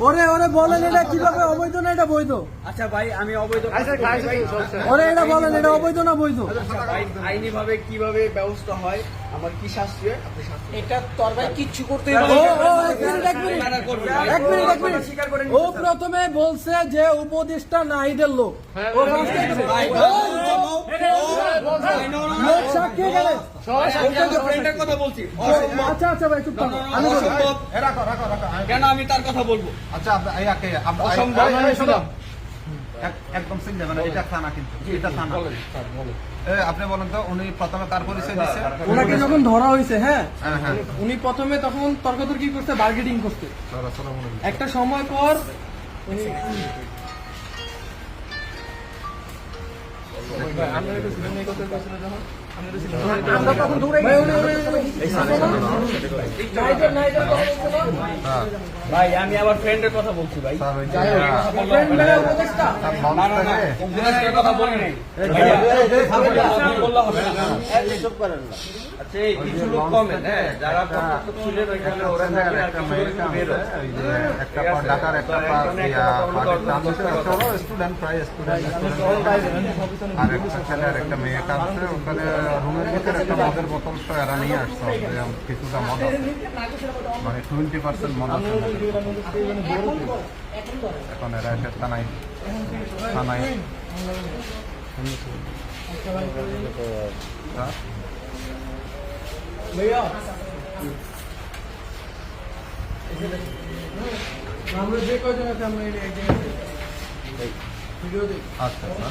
ওরে ওরে বলেন এটা কীভাবে অবৈধ না এটা বৈধ আচ্ছা ভাই আমি অবৈধ। ওরে এটা বলেন এটা অবৈধ না বৈধ আচ্ছা আইনি ভাবে কীভাবে ব্যবস্থা হয় আমার কি শাস্তি হয় এটা তোর ভাই কিচ্ছু করতেই ও প্রথমে বলছে যে উপদেষ্টা নাহিদের লোক ও কেন আমি তার কথা বলব আচ্ছা আপনি একদম সিঙ্গেল মানে এটা থানা কিন্তু এটা থানা বলেন তো উনি প্রথমে কার পরিচয় দিচ্ছে ওনাকে যখন ধরা হয়েছে হ্যাঁ উনি প্রথমে তখন তর্কতর্কি করতে বার্গেটিং করতে একটা সময় পর উনি- আমরা তখন দৌড়ে। হ্যাঁ ভাই আমি ফ্রেন্ডের কথা বলছি ভাই কথা বলি নাই। আচ্ছা এই কিছু লোক হ্যাঁ যারা ছিলেন ওইখানে ওরা একটা হয়। যে একটা ইয়া স্টুডেন্ট প্রায় স্টুডেন্ট আর একটা ছেলে আর একটা মেয়ে কামছে ওখানে রুমের ভিতরে একটা মদের বোতল তো এরা নিয়ে আসছে যে কিছুটা মদ আছে। মানে টোয়েন্টি পার্সেন্ট মদ আছে এখন এরা এসে থানায় থানায়। হ্যাঁ? আমরা যে ভিডিও দেখি আচ্ছা আচ্ছা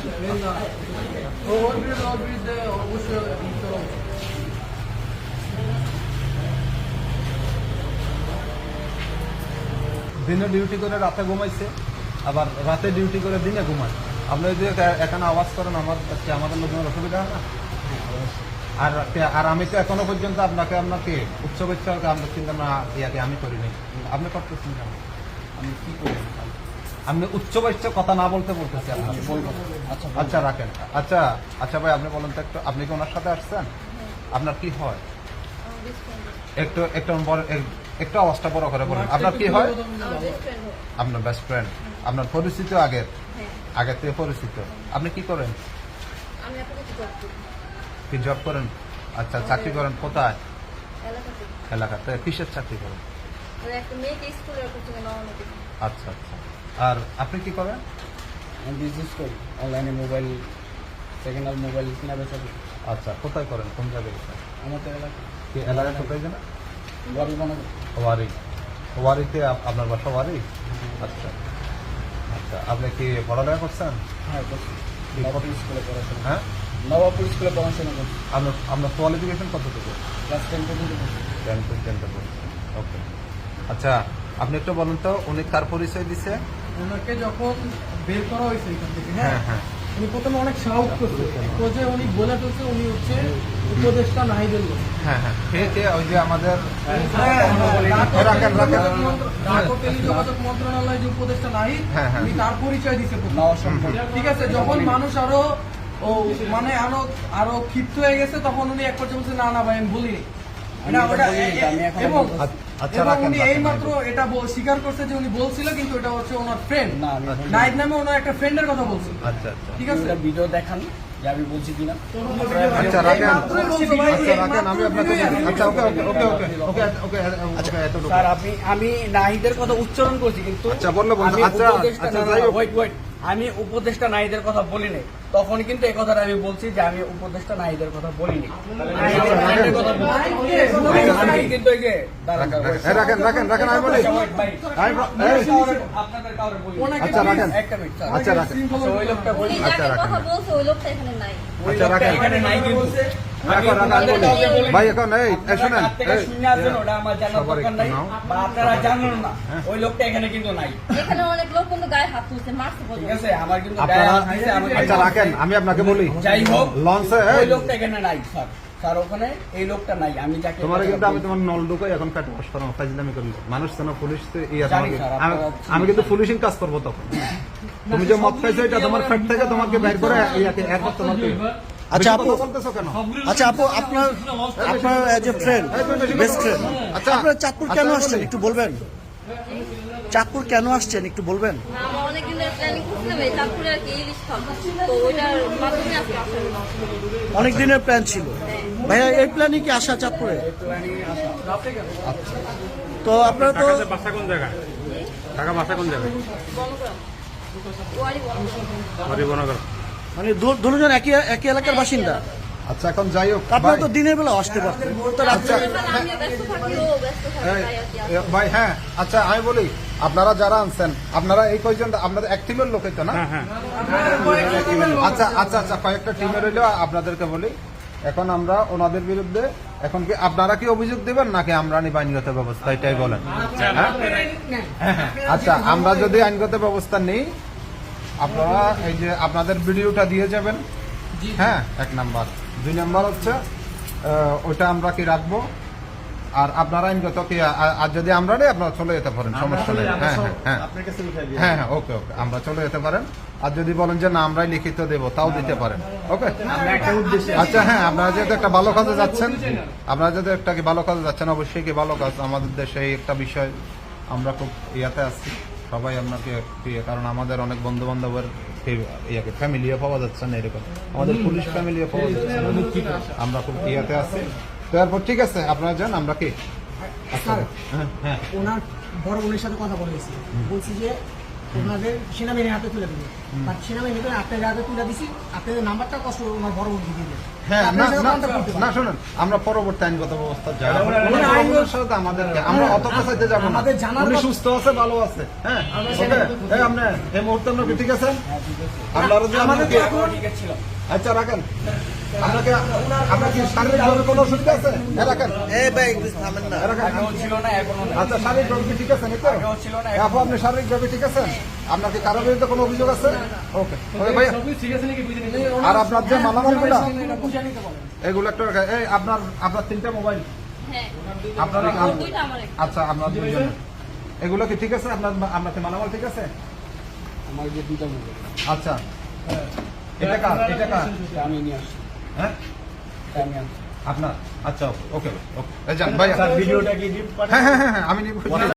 দিনে ডিউটি করে রাতে ঘুমাইছে আবার রাতে ডিউটি করে দিনে ঘুমায়। আপনি যদি এখানে আওয়াজ করেন আমার কি আমাদের লোকের অসুবিধা হয় না? আর আর আমি তো এখনও পর্যন্ত আপনাকে আপনাকে উচ্চ করতে আমরা চিন্তা না ইয়াকে আমি করি নাই আপনি করতেছেন কেন? আমি কি করি? আপনি উচ্চ বাচ্চ কথা না বলতে বলতেছি আপনাকে। বলব। আচ্ছা রাখেন। আচ্ছা আচ্ছা ভাই আপনি বলেন তো একটু আপনি কি ওনার সাথে আসছেন? আপনার কি হয়? একটু একটু একটু আওয়াজটা বড় করে বলুন। আপনার কি হয়? আপনার বেস্ট ফ্রেন্ড আপনার পরিচিত আগের? আগের থেকে পরিচিত। আপনি কি করেন? কি জব করেন? আচ্ছা চাকরি করেন কোথায়? এলাকাতে। এলাকাতে। কিসের চাকরি করেন? মানে। আচ্ছা আচ্ছা। আর আপনি কি করেন? আমি বিজনেস করি। অনলাইনে মোবাইল সেকেন্ড হ্যান্ড মোবাইল কিনা বেচা করি। আচ্ছা কোথায় করেন? কোন জায়গায়? করেন? আমাদের এলাকা কি এলাকায় কোথায় জানা বানাবো ওয়ারি। ওয়ারিতে আপনার বাসা ওয়ারি? আচ্ছা। আচ্ছা আপনি কি পড়ালেখা করছেন? হ্যাঁ স্কুলে পড়াশোনা। হ্যাঁ? নবাবপুর স্কুলে পড়াশোনা করছি। আপনার কোয়ালিফিকেশন ক্লাস টেন পর্যন্ত টেন পর্যন্ত ওকে আচ্ছা আপনি একটু বলুন তো উনি কার পরিচয় দিছে? ওনাকে যখন বের করা হয়েছে এখান থেকে হ্যাঁ হ্যাঁ হ্যাঁ। উনি প্রথমে অনেক সাহস করছে। তো যে উনি বলে ফেলছে উনি হচ্ছে উপদেশটা নাহিদের লোক হ্যাঁ হ্যাঁ। কে কে? ওই যে আমাদের ডাক- রাখেন, রাখেন। ডাক ও টেলিযোগাযোগ মন্ত্রণালয় যে উপদেশটা নাহিদ হ্যাঁ, হ্যাঁ। উনি তার পরিচয় দিছে প্রথমে। নেওয়া সম্ভব ঠিক আছে যখন মানুষ আরও ও মানে আরও আরও ক্ষিপ্ত হয়ে গেছে তখন উনি এক পর্যায়ে বলছে না না ভাই আমি বলিনি এটা- এবং। আচ্ছা, স্বীকার করছে যে উনি বলছিল কিন্তু এটা হচ্ছে ওনার ফ্রেন্ড। নাইট নামে ওনার একটা ফ্রেন্ডের কথা বলছে। আচ্ছা আচ্ছা। ঠিক আছে? ভিডিও দেখান। যে আমি বলছি কিনা? আচ্ছা রাখেন। আচ্ছা রাখেন আমি আপনাকে আচ্ছা ওকে ওকে ওকে ওকে ওকে ওকে ওকে স্যার আপনি আমি নাহিদের কথা উচ্চারণ করছি কিন্তু আচ্ছা, বললে আচ্ছা, আচ্ছা, আমি উপদেষ্টা নারীদের কথা বলিনি। তখন কিন্তু এই কথাটা আমি বলছি যে আমি উপদেষ্টা নারীদের কথা বলিনি। কিন্তু রাখেন। আচ্ছা রাখেন। ভাই এখন এই এই আপনারা শুনেন হাত থেকে এই, শুনে আসবেন, ওটা আমার জানার সবার দরকার একটু নাই। নাও। বা আপনারা জানেন না ওই লোকটা এখানে কিন্তু নাই। এখানে অনেক লোক কিন্তু গায়ে হাত তুলছে মারছে ঠিক আছে আমার কিন্তু আপনারা গায়ে হাত দিয়েছে, আমাকে আচ্ছা রাখেন আমি আপনাকে বলি। যাই হোক লঞ্চে ওই লোকটা এখানে নাই স্যার। স্যার ওখানে এই লোকটা নাই আমি যাকে তোমার কিন্তু আমি তোমার নল ঢুকাই এখন পেট ওয়াশ করানো ফাইজলামি করল মানুষ যেন পুলিশ ইয়ে আমি- কিন্তু পুলিশিং কাজ করব তখন। তুমি যে মদ খাইছো এটা তোমার ফ্যাট থেকে তোমাকে বের করে ইয়াকে এরপর তোমাকে আচ্ছা, আপু- কেন? আচ্ছা আপু আপনার আপনার age a friend best friend আচ্ছা আপনার চাঁদপুর কেন আচ্ছা, আসছেন? একটু বলবেন। চাঁদপুর কেন আসছেন? একটু বলবেন। অনেক দিনের প্ল্যানিং ছিল। ভাইয়া এই প্ল্যানই কি আসা চাঁদপুরে? তো আপনারা তো বাসা কোন জায়গায়? ঢাকা বাসা কোন জায়গায়? মানে দুজন একই একই এলাকার বাসিন্দা? আচ্ছা এখন যাই হোক আপনারা তো দিনের বেলা আসতে পারতেন এ, ভাই হ্যাঁ আচ্ছা আমি বলি আপনারা যারা আনছেন আপনারা এই কয়জন আপনাদের এক টিমের লোকই তো না? হ্যাঁ হ্যাঁ। আচ্ছা আচ্ছা আচ্ছা কয়েকটা টিমের হইলেও আপনাদেরকে বলি এখন আমরা ওনাদের বিরুদ্ধে এখন কি আপনারা কি অভিযোগ দেবেন নাকি আমরা আইনি আইনগত ব্যবস্থা এটাই বলেন? হ্যাঁ। আচ্ছা আমরা যদি আইনগত ব্যবস্থা নেই আপনারা এই যে আপনাদের ভিডিওটা দিয়ে যাবেন। হ্যাঁ এক নাম্বার। দুই নাম্বার হচ্ছে ওটা আমরা কি রাখব? আর আপনারা আইনগত কি আর যদি আমরা নেই আপনারা চলে যেতে পারেন সমস্যা নেই। হ্যাঁ হ্যাঁ হ্যাঁ। হ্যাঁ হ্যাঁ ওকে ওকে আমরা চলে যেতে পারেন। আর যদি বলেন যে না আমরাই লিখিত দেবো তাও দিতে পারেন ওকে? আচ্ছা হ্যাঁ আপনারা যেহেতু একটা ভালো কাজে যাচ্ছেন আপনারা যেহেতু একটা কি ভালো কাজে যাচ্ছেন অবশ্যই কি ভালো কাজ আমাদের দেশে একটা বিষয় আমরা খুব ইয়াতে আছি। সবাই আপনাকে প্রিয় কারণ আমাদের অনেক বন্ধু বান্ধবের ইয়াকে ফ্যামিলিও পাওয়া যাচ্ছে না এরকম। আমাদের পুলিশ ফ্যামিলিও পাওয়া যাচ্ছে না। আমরা খুব ইয়াতে আছি। তো এরপর ঠিক আছে আপনারা যান আমরা কি? হ্যাঁ হ্যাঁ। ওনার বড় বোনের সাথে কথা বলে বলছি যে ওনাদের সেনাবাহিনীর হাতে তুলে দিল বাট সেনাবাহিনী করে আপনাদের হাতে তুলে দিছি আপনাদের নাম্বারটা কষ্ট ওনার বড় বোনকে দিয়ে হ্যাঁ না শুনুন আমরা পরবর্তী আইনগত ব্যবস্থা সাথে আমাদেরকে আমরা অত কাছাইতে যাব না। আমাদের সুস্থ আছে ভালো আছে হ্যাঁ? ওকে? এই মুহূর্তে ঠিক আছেন? আপনারা যে আমাদের আচ্ছা রাখেন। আপনাকে আপনার কি শারীরিকভাবে কোনো অসুবিধা আছে? হ্যাঁ রাখেন। এই ভাই থামেন না। হ্যাঁ। আচ্ছা শারীরিকভাবে ঠিক আছেন তো আগেও ছিল না আপু আপনি শারীরিকভাবে ঠিক আছেন? আপনার কি কারোর বিরুদ্ধে কোনো অভিযোগ আছে? ওকে। ভাইয়া আর আপনার যে মালামালগুলো নিতে পারেন এগুলো একটা এই আপনার আপনার তিনটা মোবাইল। হ্যাঁ। আপনারা। আচ্ছা আপনার দুইজন এগুলো কি ঠিক আছে? আপনার আপনার মালামাল ঠিক আছে? আমার যে দুইটা মোবাইল। আচ্ছা। এটা কার? এটা কার? আমি নিয়ে আসছি। হ্যাঁ? আমি। আপনার? আচ্ছা ওকে ওকে। যান ভাই ভিডিওটা কি হ্যাঁ হ্যাঁ হ্যাঁ আমি নিব।